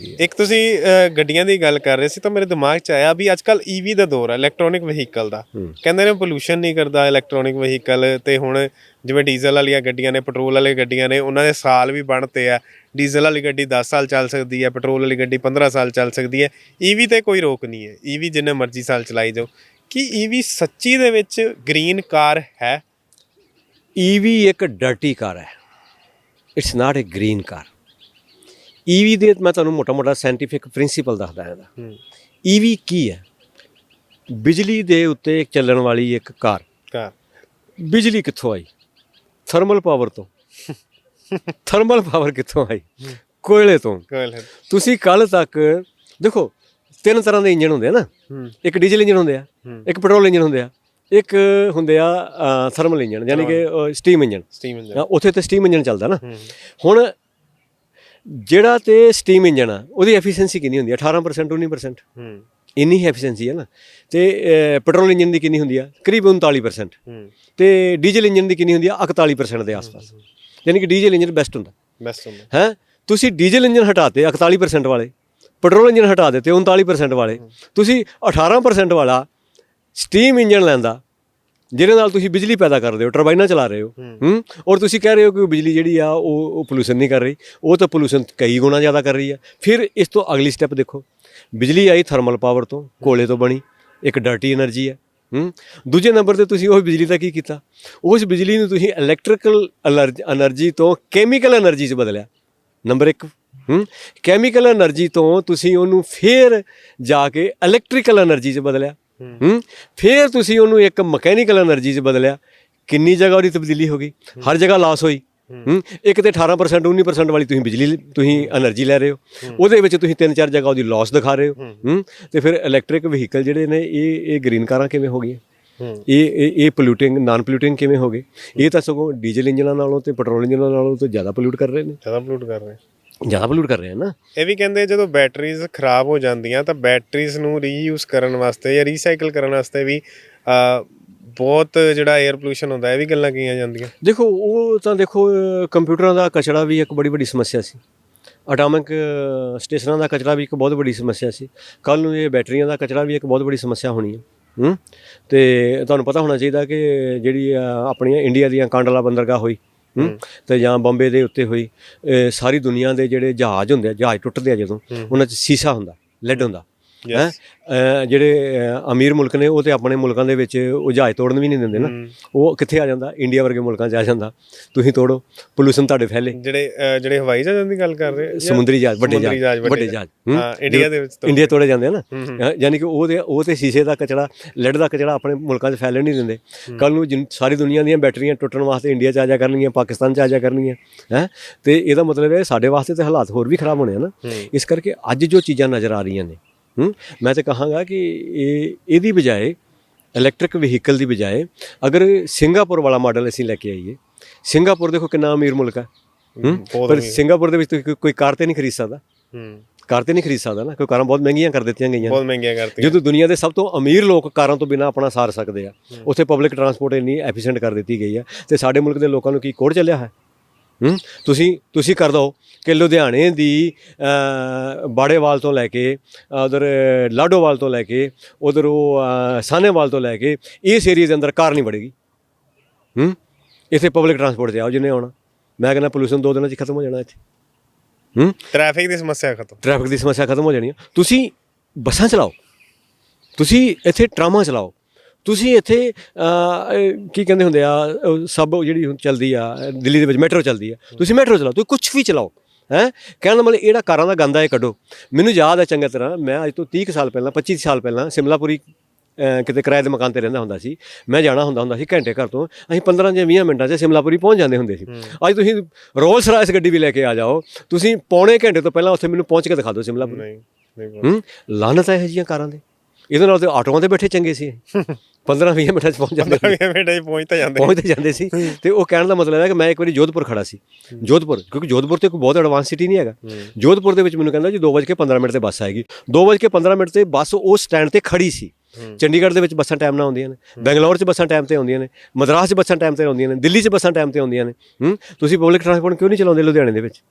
ਇੱਕ ਤੁਸੀਂ ਗੱਡੀਆਂ ਦੀ ਗੱਲ ਕਰ ਰਹੇ ਸੀ ਤਾਂ ਮੇਰੇ ਦਿਮਾਗ 'ਚ ਆਇਆ ਵੀ ਅੱਜਕੱਲ ਈਵੀ ਦਾ ਦੌਰ ਹੈ ਇਲੈਕਟ੍ਰੋਨਿਕ ਵਹੀਕਲ ਦਾ। ਕਹਿੰਦੇ ਨੇ ਪੋਲੂਸ਼ਨ ਨਹੀਂ ਕਰਦਾ ਇਲੈਕਟ੍ਰੋਨਿਕ ਵਹੀਕਲ ਤੇ ਹੁਣ ਜਿਵੇਂ ਡੀਜ਼ਲ ਵਾਲੀਆਂ ਗੱਡੀਆਂ ਨੇ ਪੈਟਰੋਲ ਵਾਲੀਆਂ ਗੱਡੀਆਂ ਨੇ ਉਹਨਾਂ ਦੇ ਸਾਲ ਵੀ ਬਣਤੇ ਆ। ਡੀਜ਼ਲ ਵਾਲੀ ਗੱਡੀ 10 ਸਾਲ ਚੱਲ ਸਕਦੀ ਹੈ ਪੈਟਰੋਲ ਵਾਲੀ ਗੱਡੀ 15 ਸਾਲ ਚੱਲ ਸਕਦੀ ਹੈ। ਈਵੀ ਤੇ ਕੋਈ ਰੋਕ ਨਹੀਂ ਹੈ। ਈਵੀ ਜਿੰਨੇ ਮਰਜ਼ੀ ਸਾਲ ਚਲਾਈ ਜਾਓ। ਕੀ ਈਵੀ ਸੱਚੀ ਦੇ ਵਿੱਚ ਗ੍ਰੀਨ ਕਾਰ ਹੈ? ਈਵੀ ਇੱਕ ਡਰਟੀ ਕਾਰ ਹੈ। It's not a green car EV ਦੇ ਮੈਂ ਤੁਹਾਨੂੰ ਮੋਟਾ-ਮੋਟਾ ਸਾਇੰਟੀਫਿਕ ਪ੍ਰਿੰਸੀਪਲ ਦੱਸਦਾ ਹਾਂ ਹੂੰ। ਈਵੀ ਕੀ ਹੈ? ਬਿਜਲੀ ਦੇ ਉੱਤੇ ਚੱਲਣ ਵਾਲੀ ਇੱਕ ਕਾਰ। ਕਾਰ। ਬਿਜਲੀ ਕਿੱਥੋਂ ਆਈ? ਥਰਮਲ ਪਾਵਰ ਤੋਂ। ਥਰਮਲ ਪਾਵਰ ਕਿੱਥੋਂ ਆਈ? ਕੋਇਲੇ ਤੋਂ। ਹੈ ਤੁਸੀਂ ਕੱਲ ਤੱਕ ਦੇਖੋ ਤਿੰਨ ਤਰ੍ਹਾਂ ਦੇ ਇੰਜਨ ਹੁੰਦੇ ਆ ਨਾ। ਇੱਕ ਡੀਜ਼ਲ ਇੰਜਨ ਹੁੰਦੇ ਆ ਇੱਕ ਪੈਟਰੋਲ ਇੰਜਨ ਹੁੰਦੇ ਆ ਇੱਕ ਹੁੰਦੇ ਆ ਥਰਮਲ ਇੰਜਨ ਯਾਨੀ ਕਿ ਸਟੀਮ ਇੰਜਨ ਸਟੀਮ ਇੰਜਨ ਉੱਥੇ ਤੇ ਸਟੀਮ ਇੰਜਨ ਚੱਲਦਾ ਨਾ। ਹੁਣ ਜਿਹੜਾ ਤੇ ਸਟੀਮ ਇੰਜਨ ਆ ਉਹਦੀ ਐਫੀਸ਼ੀਐਂਸੀ ਕਿੰਨੀ ਹੁੰਦੀ ਆ? 18% 19% ਹੂੰ। ਇੰਨੀ ਹੀ ਐਫੀਸ਼ੀਐਂਸੀ ਹੈ ਨਾ। ਤੇ ਪੈਟਰੋਲ ਇੰਜਨ ਦੀ ਕਿੰਨੀ ਹੁੰਦੀ ਆ? ਕਰੀਬ 39% ਹੂੰ। ਤੇ ਡੀਜ਼ਲ ਇੰਜਨ ਦੀ ਕਿੰਨੀ ਹੁੰਦੀ ਆ? 41% ਦੇ ਆਸ-ਪਾਸ। ਯਾਨੀ ਕਿ ਡੀਜ਼ਲ ਇੰਜਨ ਬੈਸਟ ਹੁੰਦਾ। ਬੈਸਟ ਹੁੰਦਾ। ਹੈ? ਤੁਸੀਂ ਡੀਜ਼ਲ ਇੰਜਨ ਹਟਾਤੇ 41% ਵਾਲੇ ਪੈਟਰੋਲ ਇੰਜਨ ਹਟਾ ਦਿੱਤੇ 39% ਵਾਲੇ। ਤੁਸੀਂ 18% ਵਾਲਾ ਸਟੀਮ ਇੰਜਨ ਲੈਂਦਾ ਜਿਹਦੇ ਨਾਲ ਤੁਸੀਂ ਬਿਜਲੀ ਪੈਦਾ ਕਰਦੇ ਹੋ ਟਰਬਾਈਨਾਂ ਚਲਾ ਰਹੇ ਹੋ ਹੂੰ। ਔਰ ਤੁਸੀਂ ਕਹਿ ਰਹੇ ਹੋ ਕਿ ਬਿਜਲੀ ਜਿਹੜੀ ਆ ਉਹ ਉਹ ਪੋਲੂਸ਼ਨ ਨਹੀਂ ਕਰ ਰਹੀ। ਉਹ ਤਾਂ ਪੋਲੂਸ਼ਨ ਕਈ ਗੁਣਾ ਜ਼ਿਆਦਾ ਕਰ ਰਹੀ ਆ। ਫਿਰ ਇਸ ਤੋਂ ਅਗਲੀ ਸਟੈਪ ਦੇਖੋ। ਬਿਜਲੀ ਆਈ ਥਰਮਲ ਪਾਵਰ ਤੋਂ ਕੋਲੇ ਤੋਂ ਬਣੀ। ਇੱਕ ਡਰਟੀ એનર્ਜੀ ਹੈ ਹੂੰ? ਦੂਜੇ ਨੰਬਰ ਤੇ ਤੁਸੀਂ ਉਹ ਬਿਜਲੀ ਦਾ ਕੀ ਕੀਤਾ? ਉਸ ਬਿਜਲੀ ਨੂੰ ਤੁਸੀਂ ਇਲੈਕਟ੍ਰੀਕਲ એનર્ਜੀ ਤੋਂ ਕੈਮੀਕਲ એનર્ਜੀ 'ਚ ਬਦਲਿਆ। ਨੰਬਰ 1 ਹੂੰ? ਕੈਮੀਕਲ એનર્ਜੀ ਤੋਂ ਤੁਸੀਂ ਉਹਨੂੰ ਫੇਰ ਜਾ ਕੇ ਇਲੈਕਟ੍ਰੀਕਲ એનર્ਜੀ 'ਚ ਬਦਲਿਆ। ਹੂੰ? ਫਿਰ ਤੁਸੀਂ ਉਹਨੂੰ ਇੱਕ ਮਕੈਨੀਕਲ એનર્ਜੀ 'ਚ ਬਦਲਿਆ। ਕਿੰਨੀ ਜਗ੍ਹਾ ਉਹਦੀ ਤਬਦੀਲੀ ਹੋ ਗਈ। ਹਰ ਜਗ੍ਹਾ ਲਾਸ ਹੋਈ। ਹੂੰ। ਇੱਕ ਤੇ 18% 19% ਵਾਲੀ ਤੁਸੀਂ ਬਿਜਲੀ ਤੁਸੀਂ એનર્ਜੀ ਲੈ ਰਹੇ ਹੋ। ਉਹਦੇ ਵਿੱਚ ਤੁਸੀਂ ਤਿੰਨ ਚਾਰ ਜਗ੍ਹਾ ਉਹਦੀ ਲਾਸ ਦਿਖਾ ਰਹੇ ਹੋ। ਹੂੰ। ਤੇ ਫਿਰ ਇਲੈਕਟ੍ਰਿਕ ਵਹੀਕਲ ਜਿਹੜੇ ਨੇ ਇਹ ਇਹ ਗ੍ਰੀਨ ਕਾਰਾਂ ਕਿਵੇਂ ਹੋ ਗਈਆਂ? ਇਹ ਇਹ ਪੋਲੂਟਿੰਗ ਨਾਨ ਪੋਲੂਟਿੰਗ ਕਿਵੇਂ ਹੋ ਗਏ? ਇਹ ਤਾਂ ਸਗੋਂ ਡੀਜ਼ਲ ਇੰਜਨਾਂ ਨਾਲੋਂ ਤੇ ਪੈਟਰੋਲ ਇੰਜਨਾਂ ਨਾਲੋਂ ਤਾਂ ਜ਼ਿਆਦਾ ਪੋਲੂਟ ਕਰ ਰਹੇ ਨੇ। ਜ਼ਿਆਦਾ ਪੋਲੂਟ ਕਰ ਰਹੇ। ਜ਼ਿਆਦਾ ਪੋਲੂਟ ਕਰ ਰਹੇ ਹਨ ਨਾ। ਇਹ ਵੀ ਕਹਿੰਦੇ ਜਦੋਂ ਬੈਟਰੀਜ਼ ਖਰਾਬ ਹੋ ਜਾਂਦੀਆਂ ਤਾਂ ਬੈਟਰੀਜ਼ ਨੂੰ ਰੀਯੂਜ਼ ਕਰਨ ਵਾਸਤੇ ਜਾਂ ਰੀਸਾਈਕਲ ਕਰਨ ਵਾਸਤੇ ਵੀ ਬਹੁਤ ਜਿਹੜਾ 에ਅਰ ਪੋਲੂਸ਼ਨ ਹੁੰਦਾ ਇਹ ਵੀ ਗੱਲਾਂ ਕੀਆਂ ਜਾਂਦੀਆਂ। ਦੇਖੋ ਉਹ ਤਾਂ ਦੇਖੋ ਕੰਪਿਊਟਰਾਂ ਦਾ ਕਚੜਾ ਵੀ ਇੱਕ ਬੜੀ ਵੱਡੀ ਸਮੱਸਿਆ ਸੀ। ਅਟੋਮਿਕ ਸਟੇਸ਼ਨਾਂ ਦਾ ਕਚੜਾ ਵੀ ਇੱਕ ਬਹੁਤ ਵੱਡੀ ਸਮੱਸਿਆ ਸੀ। ਕੱਲ ਨੂੰ ਇਹ ਬੈਟਰੀਆਂ ਦਾ ਕਚੜਾ ਵੀ ਇੱਕ ਬਹੁਤ ਵੱਡੀ ਸਮੱਸਿਆ ਹੋਣੀ ਹੈ ਹੂੰ? ਤੇ ਤੁਹਾਨੂੰ ਪਤਾ ਹੋਣਾ ਚਾਹੀਦਾ ਕਿ ਜਿਹੜੀ ਆਪਣੀਆਂ ਇੰਡੀਆ ਦੀਆਂ ਕਾਂਡਲਾ ਬੰਦਰਗਾਹ ਹੋਈ ਤੇ ਜਾਂ ਬੰਬੇ ਦੇ ਉੱਤੇ ਹੋਈ ਸਾਰੀ ਦੁਨੀਆ ਦੇ ਜਿਹੜੇ ਜਹਾਜ਼ ਹੁੰਦੇ ਆ ਜਹਾਜ਼ ਟੁੱਟਦੇ ਆ ਜਦੋਂ ਉਹਨਾਂ 'ਚ ਸੀਸਾ ਹੁੰਦਾ ਲੈਡ ਹੁੰਦਾ। ਹੈਂ? ਜਿਹੜੇ ਅਮੀਰ ਮੁਲਕ ਨੇ ਉਹ ਤੇ ਆਪਣੇ ਮੁਲਕਾਂ ਦੇ ਵਿੱਚ ਉਹ ਜਹਾਜ਼ ਤੋੜਨ ਵੀ ਨਹੀਂ ਦਿੰਦੇ ਨਾ। ਉਹ ਕਿੱਥੇ ਆ ਜਾਂਦਾ? ਇੰਡੀਆ ਵਰਗੇ ਮੁਲਕਾਂ 'ਚ ਆ ਜਾਂਦਾ। ਤੁਸੀਂ ਤੋੜੋ। ਪੋਲੂਸ਼ਨ ਤੁਹਾਡੇ ਫੈਲੇ। ਜਿਹੜੇ ਜਿਹੜੇ ਹਵਾਈ ਜਹਾਜ਼ਾਂ ਦੀ ਗੱਲ ਕਰ ਰਹੇ ਸਮੁੰਦਰੀ ਜਹਾਜ਼ ਵੱਡੇ ਜਹਾਜ਼ ਵੱਡੇ ਜਹਾਜ਼। ਹੂੰ? ਇੰਡੀਆ ਦੇ ਵਿੱਚ ਇੰਡੀਆ ਤੋੜੇ ਜਾਂਦੇ ਆ ਨਾ। ਯਾਨੀ ਕਿ ਉਹ ਤੇ ਉਹ ਤੇ ਸ਼ੀਸ਼ੇ ਦਾ ਕਚੜਾ ਲੈਡ ਦਾ ਕਚੜਾ ਆਪਣੇ ਮੁਲਕਾਂ 'ਚ ਫੈਲਣ ਨਹੀਂ ਦਿੰਦੇ। ਕੱਲ ਨੂੰ ਸਾਰੀ ਦੁਨੀਆ ਦੀਆਂ ਬੈਟਰੀਆਂ ਟੁੱਟਣ ਵਾਸਤੇ ਇੰਡੀਆ 'ਚ ਆ ਜਾ ਕਰਨਗੀਆਂ ਪਾਕਿਸਤਾਨ 'ਚ ਆ ਜਾ ਕਰਨਗੀਆਂ ਹੈ? ਤੇ ਇਹਦਾ ਮਤਲਬ ਹੈ ਸਾਡੇ ਵਾਸਤੇ ਤੇ ਹਾਲਾਤ ਹੋਰ ਵੀ ਖਰਾਬ ਹੋਣੇ ਆ ਨਾ। ਇਸ ਕਰਕੇ ਅੱਜ ਜੋ ਚੀਜ਼ਾਂ ਨਜ਼ਰ ਆ ਰਹੀਆਂ ਨੇ ਹੂੰ? ਮੈਂ ਤੇ ਕਹਾਂਗਾ ਕਿ ਇਹ ਇਹਦੀ ਬਜਾਏ ਇਲੈਕਟ੍ਰਿਕ ਵਹੀਕਲ ਦੀ ਬਜਾਏ ਅਗਰ ਸਿੰਗਾਪੁਰ ਵਾਲਾ ਮਾਡਲ ਅਸੀਂ ਲੈ ਕੇ ਆਈਏ ਸਿੰਗਾਪੁਰ ਦੇਖੋ ਕਿੰਨਾ ਅਮੀਰ ਮੁਲਕ ਹੈ। ਪਰ ਸਿੰਗਾਪੁਰ ਦੇ ਵਿੱਚ ਤੁਸੀਂ ਕੋਈ- ਕਾਰ ਤੇ ਨਹੀਂ ਖਰੀਦ ਸਕਦਾ। ਹੂੰ। ਕਾਰ ਤੇ ਨਹੀਂ ਖਰੀਦ ਸਕਦਾ ਨਾ ਕੋਈ ਕਾਰਾਂ ਬਹੁਤ ਮਹਿੰਗੀਆਂ ਕਰ ਦਿੱਤੀਆਂ ਗਈਆਂ। ਬਹੁਤ ਮਹਿੰਗੀਆਂ ਕਰਤੀਆਂ ਜਦੋਂ ਦੁਨੀਆ ਦੇ ਸਭ ਤੋਂ ਅਮੀਰ ਲੋਕ ਕਾਰਾਂ ਤੋਂ ਬਿਨਾ ਆਪਣਾ ਸਾਰ ਸਕਦੇ ਆ ਉੱਥੇ ਪਬਲਿਕ ਟਰਾਂਸਪੋਰਟ ਇੰਨੀ ਐਫੀਸ਼ੀਐਂਟ ਕਰ ਦਿੱਤੀ ਗਈ ਆ ਤੇ ਸਾਡੇ ਮੁਲਕ ਦੇ ਲੋਕਾਂ ਨੂੰ ਕੀ ਕੋੜ ਚੱਲਿਆ ਹੈ? ਹੂੰ? ਤੁਸੀਂ ਤੁਸੀਂ ਕਰ ਦੋ ਕਿ ਲੁਧਿਆਣੇ ਦੀ ਬਾੜੇਵਾਲ ਤੋਂ ਲੈ ਕੇ ਉਧਰ ਲਾਡੋਵਾਲ ਤੋਂ ਲੈ ਕੇ ਉਧਰ ਉਹ ਅ, ਸਾਹਨੇਵਾਲ ਤੋਂ ਲੈ ਕੇ ਇਸ ਏਰੀਆ ਦੇ ਅੰਦਰ ਕਾਰ ਨਹੀਂ ਵੜੇਗੀ। ਹੂੰ? ਇੱਥੇ ਪਬਲਿਕ ਟਰਾਂਸਪੋਰਟ ਤੇ ਆਓ ਜਿੰਨੇ ਆਉਣਾ। ਮੈਂ ਕਹਿੰਦਾ ਪੋਲੂਸ਼ਨ ਦੋ ਦਿਨਾਂ 'ਚ ਖਤਮ ਹੋ ਜਾਣਾ ਇੱਥੇ। ਹੂੰ? ਟ੍ਰੈਫਿਕ ਦੀ ਸਮੱਸਿਆ ਖਤਮ। ਟ੍ਰੈਫਿਕ ਦੀ ਸਮੱਸਿਆ ਖਤਮ ਹੋ ਜਾਣੀ ਹੈ ਤੁਸੀਂ ਬੱਸਾਂ ਚਲਾਓ। ਤੁਸੀਂ ਇੱਥੇ ਟਰਾਮਾਂ ਚਲਾਓ। ਤੁਸੀਂ ਇੱਥੇ ਕੀ ਕਹਿੰਦੇ ਹੁੰਦੇ ਆ ਸਭ ਜਿਹੜੀ ਹੁਣ ਚੱਲਦੀ ਆ ਦਿੱਲੀ ਦੇ ਵਿੱਚ ਮੈਟਰੋ ਚੱਲਦੀ ਆ ਤੁਸੀਂ ਮੈਟਰੋ ਚਲਾਓ ਤੁਸੀਂ ਕੁਝ ਵੀ ਚਲਾਓ ਹੈ? ਕਹਿਣ ਦਾ ਮਤਲਬ ਇਹੜਾ ਕਾਰਾਂ ਦਾ ਗੰਦਾ ਇਹ ਕੱਢੋ। ਮੈਨੂੰ ਯਾਦ ਹੈ ਚੰਗੀ ਤਰ੍ਹਾਂ ਮੈਂ ਅੱਜ ਤੋਂ 30 ਕੁ ਸਾਲ ਪਹਿਲਾਂ 25 ਸਾਲ ਪਹਿਲਾਂ ਸਿਮਲਾਪੁਰੀ ਕਿਤੇ ਕਿਰਾਏ ਦੇ ਮਕਾਨ ਤੇ ਰਹਿੰਦਾ ਹੁੰਦਾ ਸੀ। ਮੈਂ ਜਾਣਾ ਹੁੰਦਾ ਹੁੰਦਾ ਸੀ ਘੰਟੇ ਘਰ ਤੋਂ ਅਸੀਂ 15 ਜਾਂ 20 ਮਿੰਟਾਂ 'ਚ ਸਿਮਲਾਪੁਰੀ ਪਹੁੰਚ ਜਾਂਦੇ ਹੁੰਦੇ ਸੀ। ਅੱਜ ਤੁਸੀਂ ਰੋਲਸ ਰਾਇਸ ਗੱਡੀ ਵੀ ਲੈ ਕੇ ਆ ਜਾਓ ਤੁਸੀਂ ਪੌਣੇ ਘੰਟੇ ਤੋਂ ਪਹਿਲਾਂ ਉੱਥੇ ਮੈਨੂੰ ਪਹੁੰਚ ਕੇ ਦਿਖਾ ਦਿਓ ਸਿਮਲਾਪੁਰੀ। ਨਹੀਂ ਲਾਨਤ ਹੈ? ਇਹ ਜੀਆਂ ਕਾਰਾਂ ਦੇ। ਇਹਦੇ ਨਾਲ ਤੇ ਆਟੋਆਂ ਤੇ ਬੈਠੇ ਚੰਗੇ ਸੀ। 15 20 ਮਿੰਟਾਂ 'ਚ ਪਹੁੰਚ ਜਾਂਦੇ ਸੀ। ਇਹ ਮਿੰਟਾਂ 'ਚ ਪਹੁੰਚ ਤਾਂ ਜਾਂਦੇ। ਪਹੁੰਚਦੇ ਜਾਂਦੇ ਸੀ। ਤੇ ਉਹ ਕਹਿਣ ਦਾ ਮਤਲਬ ਹੈ ਕਿ ਮੈਂ ਇੱਕ ਵਾਰੀ ਜੋਧਪੁਰ ਖੜਾ ਸੀ। ਜੋਧਪੁਰ ਕਿਉਂਕਿ ਜੋਧਪੁਰ ਤੇ ਕੋਈ ਬਹੁਤ ਐਡਵਾਂਸ ਸਿਟੀ ਨਹੀਂ ਹੈਗਾ। ਜੋਧਪੁਰ ਦੇ ਵਿੱਚ ਮੈਨੂੰ ਕਹਿੰਦਾ ਜੀ 2:15 ਮਿੰਟ ਤੇ ਬੱਸ ਆਏਗੀ। 2:15 ਮਿੰਟ ਤੇ ਬੱਸ ਉਸ ਸਟੈਂਡ ਤੇ ਖੜੀ ਸੀ। ਚੰਡੀਗੜ੍ਹ ਦੇ ਵਿੱਚ ਬੱਸਾਂ ਟਾਈਮ ਨਾਲ ਆਉਂਦੀਆਂ ਨੇ। ਬੈਂਗਲੌਰ 'ਚ ਬੱਸਾਂ ਟਾਈਮ ਤੇ ਆਉਂਦੀਆਂ ਨੇ। ਮਦਰਾਸ 'ਚ ਬੱਸਾਂ ਟਾਈਮ ਤੇ ਆਉਂਦੀਆਂ ਨੇ। ਦਿੱਲੀ 'ਚ ਬੱਸਾਂ ਟਾਈਮ ਤੇ ਆਉਂਦੀਆਂ ਨੇ। ਤੁਸੀਂ ਪਬਲਿਕ ਟਰਾਂਸਪੋਰਟ ਕਿਉਂ ਨਹੀਂ ਚਲਾਉਂਦੇ ਲੁਧਿਆਣੇ ਦੇ ਵਿੱਚ?